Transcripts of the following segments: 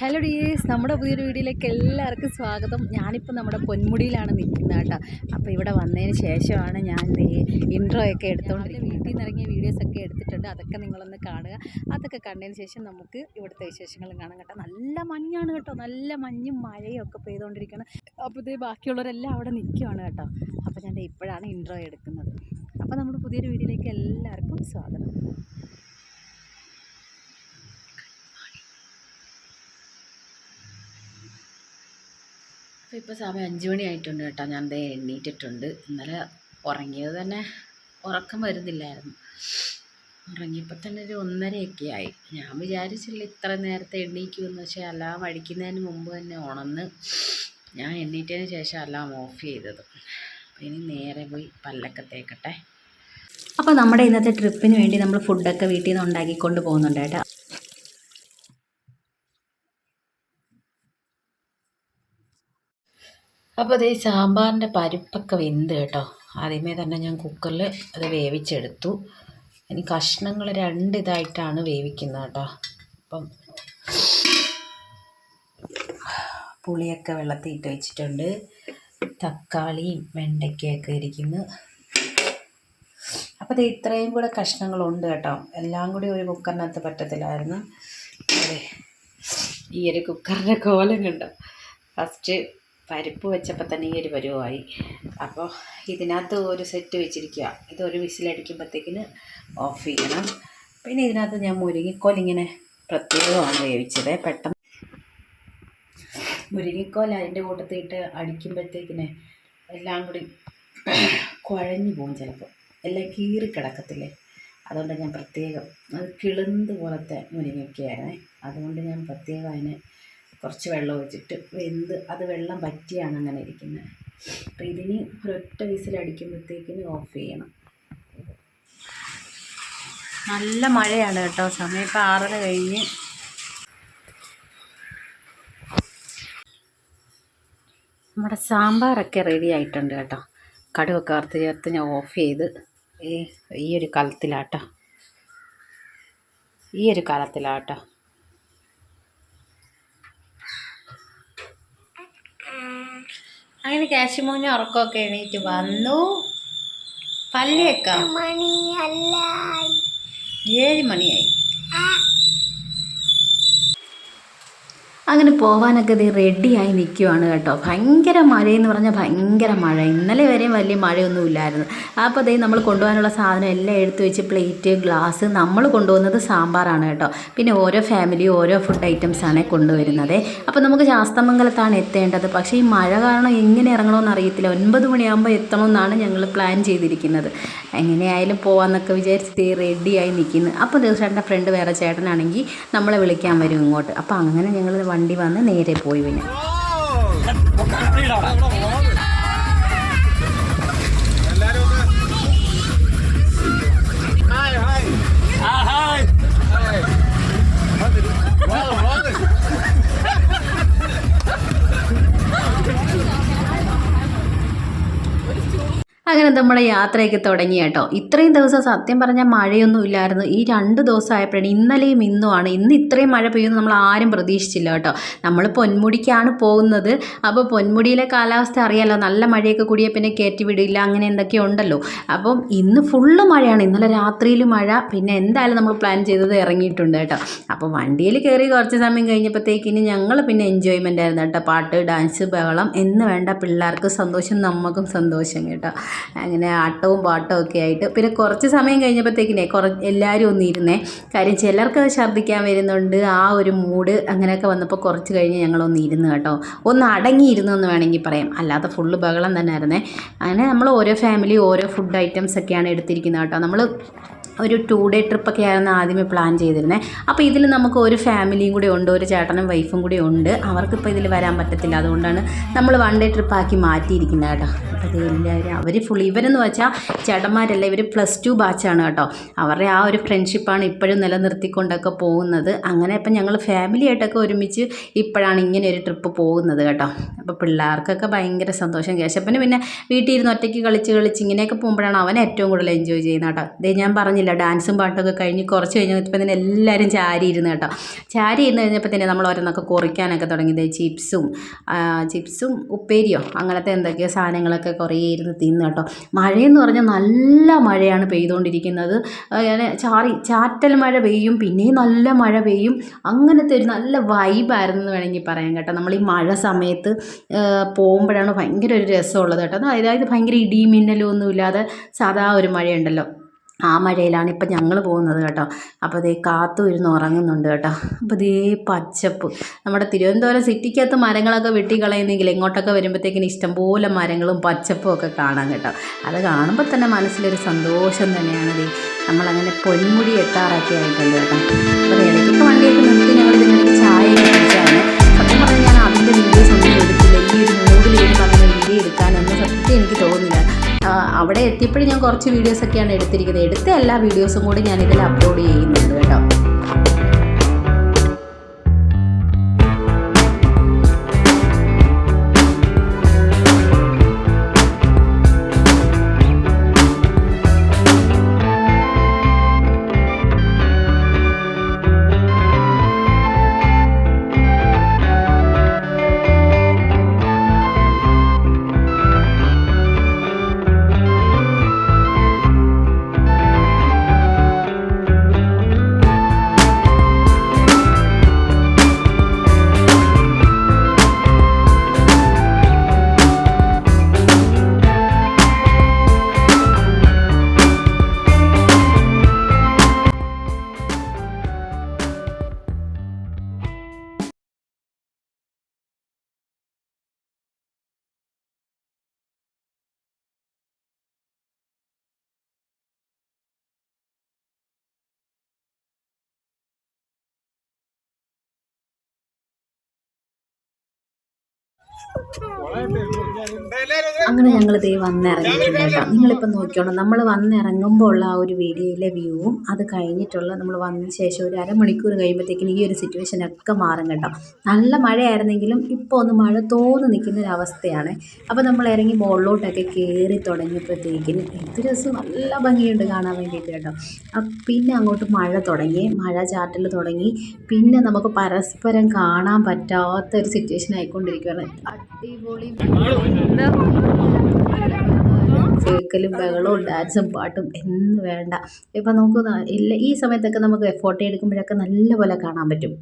Hello dears നമ്മുടെ പുതിയൊരു വീഡിയോയിലേക്ക് എല്ലാവർക്കും സ്വാഗതം. ഞാനിപ്പോൾ നമ്മുടെ പൊന്മുടിയിലാണ് നിൽക്കുന്നത് കേട്ടോ. അപ്പോൾ ഇവിടെ വന്നതിന് ശേഷമാണ് ഞാൻ ഇൻട്രോ ഒക്കെ എടുത്തുകൊണ്ടിരിക്കുന്നത്. വീട്ടിൽ നിന്ന് ഇറങ്ങിയ വീഡിയോസൊക്കെ എടുത്തിട്ടുണ്ട്. അതൊക്കെ നിങ്ങളൊന്ന് കാണുക. അതൊക്കെ കണ്ടതിന് ശേഷം നമുക്ക് ഇവിടുത്തെ വിശേഷങ്ങളും കാണാം കേട്ടോ. നല്ല മഞ്ഞാണ് കേട്ടോ. നല്ല മഞ്ഞും മഴയും ഒക്കെ പെയ്തുകൊണ്ടിരിക്കണം അപ്പോൾ ഇത് ബാക്കിയുള്ളവരെല്ലാം അവിടെ നിൽക്കുകയാണ് കേട്ടോ. അപ്പോൾ ഞാൻ ഇപ്പോഴാണ് ഇൻട്രോ എടുക്കുന്നത്. അപ്പോൾ നമ്മുടെ പുതിയൊരു വീഡിയോയിലേക്ക് എല്ലാവർക്കും സ്വാഗതം. അപ്പോൾ ഇപ്പോൾ സമയം അഞ്ച് മണി ആയിട്ടുണ്ട് കേട്ടോ. ഞാൻ ദേ എണ്ണീറ്റിട്ടുണ്ട് ഇന്നലെ ഉറങ്ങിയത് തന്നെ ഉറക്കം വരുന്നില്ലായിരുന്നു. ഉറങ്ങിയപ്പോൾ തന്നെ ഒരു ഒന്നരയൊക്കെ ആയി. ഞാൻ വിചാരിച്ചില്ല ഇത്ര നേരത്തെ എണ്ണീക്കുമെന്ന് പക്ഷേ അലാം അടിക്കുന്നതിന് മുമ്പ് തന്നെ ഉണന്ന് ഞാൻ എണ്ണീറ്റതിന് ശേഷം അലാം ഓഫ് ചെയ്തത്. ഇനി നേരെ പോയി പല്ലൊക്കെ തേക്കട്ടെ. അപ്പോൾ നമ്മുടെ ഇന്നത്തെ ട്രിപ്പിന് വേണ്ടി നമ്മൾ ഫുഡൊക്കെ വീട്ടിൽ നിന്ന് ഉണ്ടാക്കിക്കൊണ്ട് പോകുന്നുണ്ട് കേട്ടോ. അപ്പോൾ അതേ സാമ്പാറിന്റെ പരിപ്പൊക്കെ വെന്ത് കേട്ടോ. ആദ്യമേ തന്നെ ഞാൻ കുക്കറിൽ അത് വേവിച്ചെടുത്തു. ഇനി കഷ്ണങ്ങൾ രണ്ട് ഇതായിട്ടാണ് വേവിക്കുന്നത് കേട്ടോ. അപ്പം പുളിയൊക്കെ വെള്ളത്തിൽ ഇട്ട് വെച്ചിട്ടുണ്ട്. തക്കാളിയും വെണ്ടയ്ക്കയൊക്കെ ഇരിക്കുന്നു. അപ്പോൾ ഇത് ഇത്രയും കൂടെ കഷ്ണങ്ങളുണ്ട് കേട്ടോ. എല്ലാം കൂടി ഒരു കുക്കറിനകത്ത് പറ്റത്തില്ലായിരുന്നു. അതെ ഈ ഒരു കുക്കറിന്റെ കോലം കണ്ടോ? ഫസ്റ്റ് പരിപ്പ് വെച്ചപ്പോൾ തന്നെ ഈ ഒരു പരുവമായി. അപ്പോൾ ഇതിനകത്ത് ഒരു സെറ്റ് വെച്ചിരിക്കുക. ഇതൊരു വിസിലടിക്കുമ്പോഴത്തേക്കിന് ഓഫ് ചെയ്യണം. പിന്നെ ഇതിനകത്ത് ഞാൻ മുരിങ്ങിക്കോൽ ഇങ്ങനെ പ്രത്യേകമാണ് വേവിച്ചത്. പെട്ടെന്ന് മുരിങ്ങിക്കോൽ അതിന്റെ കൂട്ടത്തിട്ട് അടിക്കുമ്പോഴത്തേക്കിന് എല്ലാം കൂടി കുഴഞ്ഞു പോകും ചിലപ്പോൾ. എല്ലാം കീറി കിടക്കത്തില്ലേ? അതുകൊണ്ട് ഞാൻ പ്രത്യേകം അത് കിളുന്ത് പോലത്തെ മുരിങ്ങയ്ക്കായിരുന്നേ അതുകൊണ്ട് ഞാൻ പ്രത്യേകം അതിനെ കുറച്ച് വെള്ളം ഒഴിച്ചിട്ട് വെന്ത് അത് വെള്ളം പറ്റിയാണ് അങ്ങനെ ഇരിക്കുന്നത്. അപ്പോൾ ഇതിന് ഒരൊറ്റ വിസിലടിക്കുമ്പോഴത്തേക്കിന് ഓഫ് ചെയ്യണം. നല്ല മഴയാണ് കേട്ടോ. സമയം ഇപ്പോൾ ആറര കഴിഞ്ഞ്. നമ്മുടെ സാമ്പാറൊക്കെ റെഡി ആയിട്ടുണ്ട് കേട്ടോ. കടുവൊക്കെ വറുത്ത് ചേർത്ത് ഞാൻ ഓഫ് ചെയ്ത്. ഈ ഒരു കാലത്തിലാട്ടോ. ഈ ഒരു കലത്തിലാട്ടോ. അങ്ങനെ കാശിമോഞ്ഞ ഉറക്കമൊക്കെ എണീറ്റ് വന്നു. പല്ലിയേക്കാം ഏഴ് മണിയായി അങ്ങനെ പോവാനൊക്കെ ഇത് റെഡിയായി നിൽക്കുവാണ് കേട്ടോ. ഭയങ്കര മഴയെന്ന് പറഞ്ഞാൽ ഭയങ്കര മഴ. ഇന്നലെ വരെയും വലിയ മഴയൊന്നും ഇല്ലായിരുന്നു. അപ്പോൾ അതേ നമ്മൾ കൊണ്ടുപോകാനുള്ള സാധനം എല്ലാം എടുത്തു വെച്ച് പ്ലേറ്റ് ഗ്ലാസ് നമ്മൾ കൊണ്ടുപോകുന്നത് സാമ്പാറാണ് കേട്ടോ. പിന്നെ ഓരോ ഫാമിലി ഓരോ ഫുഡ് ഐറ്റംസാണ് കൊണ്ടുവരുന്നത്. അപ്പോൾ നമുക്ക് ശാസ്തമംഗലത്താണ് എത്തേണ്ടത്. പക്ഷേ ഈ മഴ കാരണം എങ്ങനെ ഇറങ്ങണമെന്ന് അറിയത്തില്ല. ഒൻപത് മണിയാകുമ്പോൾ എത്തണമെന്നാണ് ഞങ്ങൾ പ്ലാൻ ചെയ്തിരിക്കുന്നത്. എങ്ങനെയായാലും പോകാമെന്നൊക്കെ വിചാരിച്ചിട്ട് റെഡിയായി നിൽക്കുന്നു അപ്പോൾ ദിവസേട്ടന്റെ ഫ്രണ്ട് വേറെ ചേട്ടനാണെങ്കിൽ നമ്മളെ വിളിക്കാൻ വരും ഇങ്ങോട്ട്. അപ്പോൾ അങ്ങനെ ഞങ്ങൾ വണ്ടി വന്ന് നേരെ പോയി പിന്നെ. അങ്ങനെ നമ്മുടെ യാത്രയൊക്കെ തുടങ്ങി കേട്ടോ. ഇത്രയും ദിവസം സത്യം പറഞ്ഞാൽ മഴയൊന്നും ഇല്ലായിരുന്നു. ഈ രണ്ട് ദിവസമായപ്പോഴാണ് ഇന്നലെയും ഇന്നുമാണ് ഇന്ന് ഇത്രയും മഴ പെയ്യുമെന്ന് നമ്മൾ ആരും പ്രതീക്ഷിച്ചില്ല കേട്ടോ. നമ്മൾ പൊന്മുടിക്കാണ് പോകുന്നത്. അപ്പോൾ പൊന്മുടിയിലെ കാലാവസ്ഥ അറിയാലോ. നല്ല മഴയൊക്കെ കൂടിയ പിന്നെ കയറ്റി വിടില്ല അങ്ങനെ എന്തൊക്കെ ഉണ്ടല്ലോ. അപ്പം ഇന്ന് ഫുള്ള് മഴയാണ്. ഇന്നലെ രാത്രിയിൽ മഴ. പിന്നെ എന്തായാലും നമ്മൾ പ്ലാൻ ചെയ്തത് ഇറങ്ങിയിട്ടുണ്ട് കേട്ടോ. അപ്പോൾ വണ്ടിയിൽ കയറി കുറച്ച് സമയം കഴിഞ്ഞപ്പോഴത്തേക്കിന് ഞങ്ങൾ പിന്നെ എൻജോയ്മെന്റ് ആയിരുന്നു കേട്ടോ. പാട്ട് ഡാൻസ് ബഹളം എന്ന് വേണ്ട പിള്ളേർക്ക് സന്തോഷം നമുക്കും സന്തോഷം കേട്ടോ. അങ്ങനെ ആട്ടവും പാട്ടവും ഒക്കെ ആയിട്ട്. പിന്നെ കുറച്ച് സമയം കഴിഞ്ഞപ്പോഴത്തേക്കിനെ കുറ എല്ലാവരും ഒന്ന് ഇരുന്നേ കാര്യം ചിലർക്ക് ഛർദ്ദിക്കാൻ വരുന്നുണ്ട്. ആ ഒരു മൂഡ് അങ്ങനെയൊക്കെ വന്നപ്പോൾ കുറച്ച് കഴിഞ്ഞ് ഞങ്ങളൊന്ന് ഇരുന്ന് കേട്ടോ. ഒന്ന് അടങ്ങിയിരുന്നു എന്ന് വേണമെങ്കിൽ പറയാം. അല്ലാതെ ഫുള്ള് ബഹളം തന്നെ ആയിരുന്നേ. അങ്ങനെ നമ്മൾ ഓരോ ഫാമിലി ഓരോ ഫുഡ് ഐറ്റംസ് ഒക്കെയാണ് എടുത്തിരിക്കുന്നത് കേട്ടോ. നമ്മൾ ഒരു ടു ഡേ ട്രിപ്പൊക്കെ ആയിരുന്നു ആദ്യമേ പ്ലാൻ ചെയ്തിരുന്നത് അപ്പോൾ ഇതിൽ നമുക്ക് ഒരു ഫാമിലിയും കൂടി ഉണ്ട് ഒരു ചേട്ടനും വൈഫും കൂടി ഉണ്ട്. അവർക്കിപ്പോൾ ഇതിൽ വരാൻ പറ്റത്തില്ല. അതുകൊണ്ടാണ് നമ്മൾ വൺ ഡേ ട്രിപ്പാക്കി മാറ്റിയിരിക്കുന്നത് കേട്ടോ. അപ്പോൾ ഇത് എല്ലാവരും അവർ ഫുൾ ഇവരെന്ന് വെച്ചാൽ ചേട്ടന്മാരല്ല ഇവർ പ്ലസ് ടു ബാച്ചാണ് കേട്ടോ. അവരുടെ ആ ഒരു ഫ്രണ്ട്ഷിപ്പാണ് ഇപ്പോഴും നിലനിർത്തിക്കൊണ്ടൊക്കെ പോകുന്നത്. അങ്ങനെ ഇപ്പം ഞങ്ങൾ ഫാമിലി ആയിട്ടൊക്കെ ഒരുമിച്ച് ഇപ്പോഴാണ് ഇങ്ങനെ ഒരു ട്രിപ്പ് പോകുന്നത് കേട്ടോ. അപ്പോൾ പിള്ളേർക്കൊക്കെ ഭയങ്കര സന്തോഷം. കേശപ്പന് പിന്നെ വീട്ടിൽ ഇരുന്ന് ഒറ്റയ്ക്ക് കളിച്ച് കളിച്ച് ഇങ്ങനെയൊക്കെ പോകുമ്പോഴാണ് അവൻ ഏറ്റവും കൂടുതൽ എൻജോയ് ചെയ്യുന്നത് കേട്ടോ. ഇതേ ഞാൻ പറഞ്ഞില്ല ഡാൻസും പാട്ടൊക്കെ കഴിഞ്ഞ് കുറച്ച് കഴിഞ്ഞപ്പോൾ തന്നെ എല്ലാവരും ചാരി ഇരുന്ന് കേട്ടോ. ചാരി ഇരുന്ന് കഴിഞ്ഞപ്പോൾ തന്നെ നമ്മൾ ഓരോന്നൊക്കെ കുറിക്കാനൊക്കെ തുടങ്ങിയത് ചിപ്സും ചിപ്സും ഉപ്പേരിയോ അങ്ങനത്തെ എന്തൊക്കെയോ സാധനങ്ങളൊക്കെ കുറേ ഇരുന്ന് തിന്ന് കേട്ടോ. മഴയെന്ന് പറഞ്ഞാൽ നല്ല മഴയാണ് പെയ്തുകൊണ്ടിരിക്കുന്നത്. ചാറി ചാറ്റൽ മഴ പെയ്യും പിന്നെയും നല്ല മഴ പെയ്യും. അങ്ങനത്തെ ഒരു നല്ല വൈബായിരുന്നു എന്ന് വേണമെങ്കിൽ പറയാം കേട്ടോ. നമ്മൾ ഈ മഴ സമയത്ത് പോകുമ്പോഴാണ് ഭയങ്കര ഒരു രസമുള്ളത് കേട്ടോ. അതായത് ഭയങ്കര ഇടിയും മിന്നലും ഒന്നുമില്ലാതെ സാധാ ഒരു മഴയുണ്ടല്ലോ. ആ മഴയിലാണ് ഇപ്പം ഞങ്ങൾ പോകുന്നത് കേട്ടോ. അപ്പോൾ ദേ കാത്തു ഇരുന്ന് ഉറങ്ങുന്നുണ്ട് കേട്ടോ. അപ്പോൾ ദേ പച്ചപ്പ്. നമ്മുടെ തിരുവനന്തപുരം സിറ്റിക്കകത്ത് മരങ്ങളൊക്കെ വെട്ടിക്കളയുന്നെങ്കിൽ ഇങ്ങോട്ടൊക്കെ വരുമ്പോഴത്തേക്കിന് ഇഷ്ടംപോലെ മരങ്ങളും പച്ചപ്പും ഒക്കെ കാണാം കേട്ടോ. അത് കാണുമ്പോൾ തന്നെ മനസ്സിലൊരു സന്തോഷം തന്നെയാണ് ദേ. നമ്മളങ്ങനെ പൊന്മുടി എത്താറൊക്കെ ആയിട്ടുണ്ട് കേട്ടോ. അപ്പോൾ ഇടയ്ക്കൊക്കെ വണ്ടിയൊക്കെ നിർത്തി ഞങ്ങൾ ഇതിനൊരു ചായ കുടിച്ചാണ്. അവിടെ എത്തിയപ്പോഴും ഞാൻ കുറച്ച് വീഡിയോസൊക്കെയാണ് എടുത്തിരിക്കുന്നത്. എടുത്ത എല്ലാ വീഡിയോസും കൂടി ഞാൻ ഇതിൽ അപ്ലോഡ് ചെയ്യുന്നുണ്ട് കേട്ടോ. അങ്ങനെ ഞങ്ങൾ ദൈവം വന്നിറങ്ങിയിട്ടുണ്ട് കേട്ടോ. നിങ്ങളിപ്പോൾ നോക്കിയോണം നമ്മൾ വന്നിറങ്ങുമ്പോൾ ഉള്ള ആ ഒരു വീഡിയോയിലെ വ്യൂവും അത് കഴിഞ്ഞിട്ടുള്ള നമ്മൾ വന്ന ശേഷം ഒരു അരമണിക്കൂർ കഴിയുമ്പോഴത്തേക്കിനും ഈ ഒരു സിറ്റുവേഷൻ ഒക്കെ മാറും കേട്ടോ. നല്ല മഴയായിരുന്നെങ്കിലും ഇപ്പോൾ ഒന്ന് മഴ തോന്ന് നിൽക്കുന്ന ഒരു അവസ്ഥയാണ് അപ്പോൾ നമ്മൾ ഇറങ്ങി മുകളിലോട്ടൊക്കെ കയറി തുടങ്ങിയപ്പോഴത്തേക്കിന് എന്ത് രസം നല്ല ഭംഗിയുണ്ട് കാണാൻ വേണ്ടിയിട്ട് കേട്ടോ. പിന്നെ അങ്ങോട്ട് മഴ തുടങ്ങി മഴ ചാറ്റൽ തുടങ്ങി. പിന്നെ നമുക്ക് പരസ്പരം കാണാൻ പറ്റാത്ത ഒരു സിറ്റുവേഷൻ ആയിക്കൊണ്ടിരിക്കുകയാണ്. കേക്കലും ബഹളവും ഡാൻസും പാട്ടും എന്ന് വേണ്ട. ഇപ്പം നമുക്ക് ഇല്ല ഈ സമയത്തൊക്കെ നമുക്ക് ഫോട്ടോ എടുക്കുമ്പോഴൊക്കെ നല്ലപോലെ കാണാൻ പറ്റും.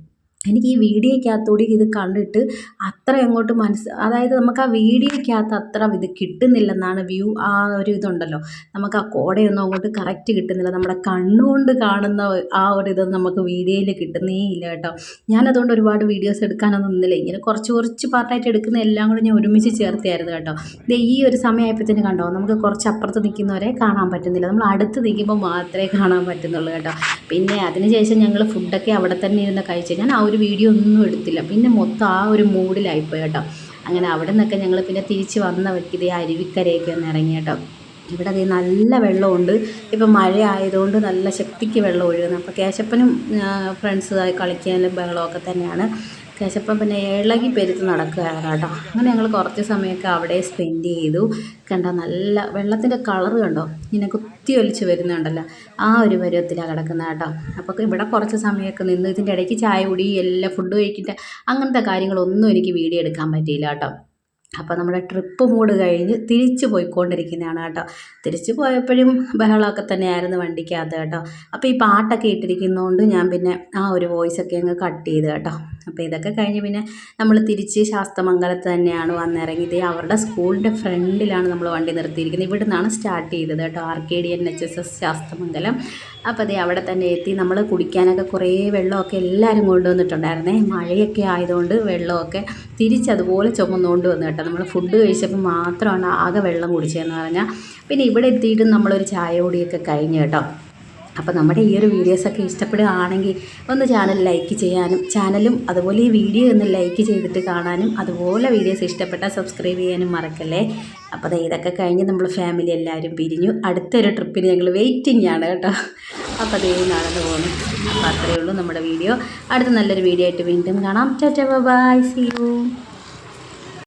എനിക്ക് ഈ വീഡിയോയ്ക്കകത്തൂടി ഇത് കണ്ടിട്ട് അത്ര അങ്ങോട്ട് മനസ്സ് അതായത് നമുക്ക് ആ വീഡിയോയ്ക്കകത്ത് അത്ര ഇത് കിട്ടുന്നില്ലെന്നാണ് വ്യൂ ആ ഒരു ഇതുണ്ടല്ലോ. നമുക്ക് ആ കോടയൊന്നും അങ്ങോട്ട് കറക്റ്റ് കിട്ടുന്നില്ല. നമ്മുടെ കണ്ണുകൊണ്ട് കാണുന്ന ആ ഒരു ഇത് നമുക്ക് വീഡിയോയിൽ കിട്ടുന്നേ ഇല്ല കേട്ടോ. ഞാനതുകൊണ്ട് ഒരുപാട് വീഡിയോസ് എടുക്കാനൊന്നും നിന്നില്ല. ഇങ്ങനെ കുറച്ച് കുറച്ച് പാർട്ടായിട്ട് എടുക്കുന്ന എല്ലാം കൂടെ ഞാൻ ഒരുമിച്ച് ചേർത്തായിരുന്നു കേട്ടോ. ഇത് ഈ ഒരു സമയമായപ്പോഴത്തേന് കണ്ടോ നമുക്ക് കുറച്ച് അപ്പുറത്ത് നിൽക്കുന്നവരെ കാണാൻ പറ്റുന്നില്ല. നമ്മൾ അടുത്ത് നിൽക്കുമ്പോൾ മാത്രമേ കാണാൻ പറ്റുന്നുള്ളൂ കേട്ടോ. പിന്നെ അതിനുശേഷം ഞങ്ങൾ ഫുഡൊക്കെ അവിടെ തന്നെ ഇരുന്ന് കഴിച്ചു. ഞാൻ ആ ഒരു വീഡിയോ ഒന്നും എടുത്തില്ല. പിന്നെ മൊത്തം ആ ഒരു മൂഡിലായിപ്പോയി കേട്ടോ. അങ്ങനെ അവിടെ നിന്നൊക്കെ ഞങ്ങൾ പിന്നെ തിരിച്ച് വന്ന വഴിക്ക് ഇതേ അരുവിക്കരയൊക്കെ ഒന്ന് ഇറങ്ങി കേട്ടോ. ഇവിടെ അതേ നല്ല വെള്ളമുണ്ട്. ഇപ്പം മഴ ആയതുകൊണ്ട് നല്ല ശക്തിക്ക് വെള്ളം ഒഴുകുന്നത് അപ്പോൾ കേശപ്പനും ഫ്രണ്ട്സുമായി കളിക്കാനും ബഹളമൊക്കെ തന്നെയാണ്. കേശപ്പൻ പിന്നെ ഇളകി പെരുത്ത് നടക്കുകയാണ് കേട്ടോ. അങ്ങനെ ഞങ്ങൾ കുറച്ച് സമയമൊക്കെ അവിടെ സ്പെൻഡ് ചെയ്തു. കണ്ടോ നല്ല വെള്ളത്തിന്റെ കളർ കണ്ടോ? ഇങ്ങനെ കുത്തി ഒലിച്ച് വരുന്നുണ്ടല്ലോ. ആ ഒരു പരുവത്തിലാണ് കിടക്കുന്നത് കേട്ടോ. അപ്പോൾ ഇവിടെ കുറച്ച് സമയമൊക്കെ നിന്ന് ഇതിന്റെ ഇടയ്ക്ക് ചായ കുടി എല്ലാം ഫുഡ് കഴിക്കിട്ട് അങ്ങനത്തെ കാര്യങ്ങളൊന്നും എനിക്ക് വീഡിയോ എടുക്കാൻ പറ്റിയില്ല കേട്ടോ. അപ്പോൾ നമ്മുടെ ട്രിപ്പ് മൂട് കഴിഞ്ഞ് തിരിച്ചു പോയിക്കൊണ്ടിരിക്കുന്നതാണ് കേട്ടോ. തിരിച്ചു പോയപ്പോഴും ബഹളമൊക്കെ തന്നെയായിരുന്നു വണ്ടിക്കകത്ത് കേട്ടോ. അപ്പോൾ ഈ പാട്ടൊക്കെ ഇട്ടിരിക്കുന്നതുകൊണ്ട് ഞാൻ പിന്നെ ആ ഒരു വോയിസ് ഒക്കെ അങ്ങ് കട്ട് ചെയ്ത് കേട്ടോ. അപ്പോൾ ഇതൊക്കെ കഴിഞ്ഞ് പിന്നെ നമ്മൾ തിരിച്ച് ശാസ്തമംഗലത്ത് തന്നെയാണ് വന്നിറങ്ങിയത് അവരുടെ സ്കൂളിന്റെ ഫ്രണ്ടിലാണ് നമ്മൾ വണ്ടി നിർത്തിയിരിക്കുന്നത്. ഇവിടെ നിന്നാണ് സ്റ്റാർട്ട് ചെയ്തത് കേട്ടോ. R K D N H S S Sasthamangalam. അപ്പോൾ അതേ അവിടെ തന്നെ എത്തി. നമ്മൾ കുടിക്കാനൊക്കെ കുറേ വെള്ളമൊക്കെ എല്ലാവരും കൊണ്ടുവന്നിട്ടുണ്ടായിരുന്നേ. മഴയൊക്കെ ആയതുകൊണ്ട് വെള്ളമൊക്കെ തിരിച്ചതുപോലെ ചുമന്നുകൊണ്ട് വന്നു കേട്ടോ. നമ്മൾ ഫുഡ് കഴിച്ചപ്പോൾ മാത്രമാണ് ആകെ വെള്ളം കുടിച്ചതെന്ന് പറഞ്ഞാൽ പിന്നെ ഇവിടെ എത്തിയിട്ട് നമ്മളൊരു ചായ കുടിയൊക്കെ കഴിഞ്ഞു കേട്ടോ. അപ്പോൾ നമ്മുടെ ഈ ഒരു വീഡിയോസൊക്കെ ഇഷ്ടപ്പെടുകയാണെങ്കിൽ ഒന്ന് ചാനൽ ലൈക്ക് ചെയ്യാനും ചാനലും അതുപോലെ ഈ വീഡിയോ ഒന്ന് ലൈക്ക് ചെയ്തിട്ട് കാണാനും അതുപോലെ വീഡിയോസ് ഇഷ്ടപ്പെട്ടാൽ സബ്സ്ക്രൈബ് ചെയ്യാനും മറക്കല്ലേ? അപ്പോൾ ഇതൊക്കെ കഴിഞ്ഞ് നമ്മൾ ഫാമിലി എല്ലാവരും പിരിഞ്ഞു. അടുത്തൊരു ട്രിപ്പിന് ഞങ്ങൾ വെയിറ്റിംഗ് ആണ് കേട്ടോ. അപ്പോൾ അതേ നടന്നു പോകുന്നു അപ്പോൾ അത്രയേ ഉള്ളൂ നമ്മുടെ വീഡിയോ അടുത്ത നല്ലൊരു വീഡിയോ ആയിട്ട് വീണ്ടും കാണാം. By C U